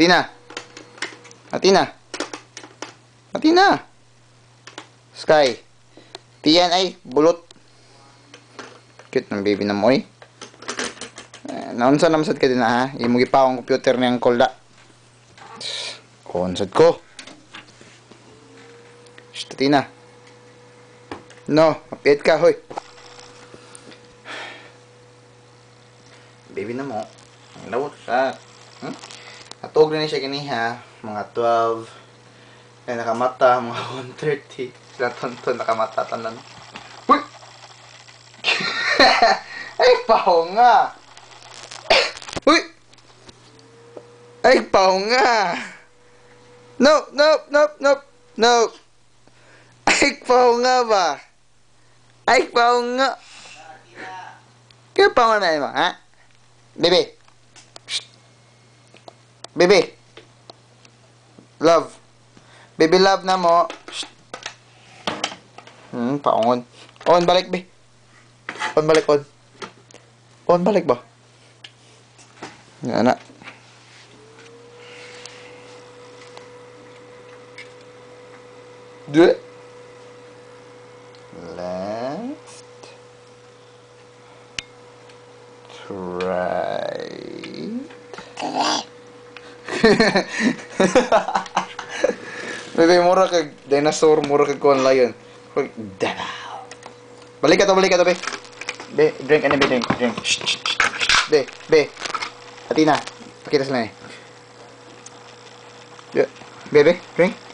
Tina. Atina. Atina. Sky. Tiyan ay bulot. Cute ng baby na mo eh. Eh, Naunsa naman sad ka din na ha. Imo gipaw ang computer niyang kolda. Konsad ko. Shh, Tina. No, mapiit ka, hoy. Baby na mo. Ang lawot ka. Hmm? Atog na siya kaniha. Mga 12. Kaya nakamata, mga 130. Sila tonton, nakamata tanan. Uy! Ay, paho nga! Uy! Ay, paho nga! No, no, no, no, no! Ay, paho nga ba? Ay, paho nga! Kaya paho na yun, ha? Bebe! Bebe! Love! Baby love na mo. Hmm, paungon. On, balik, be. On, balik, on. On, balik ba? Yan na. It. Left. Right. Bebe, mura kag dinosaur, mura kag kuan lion. Hoy, Dalaw. Balik ka to, balik ka to, be. Be, drink, ano, be, drink, drink. Shh, shh, shh, shh. Be, be. Atina, pakita sila eh. Be, be, drink.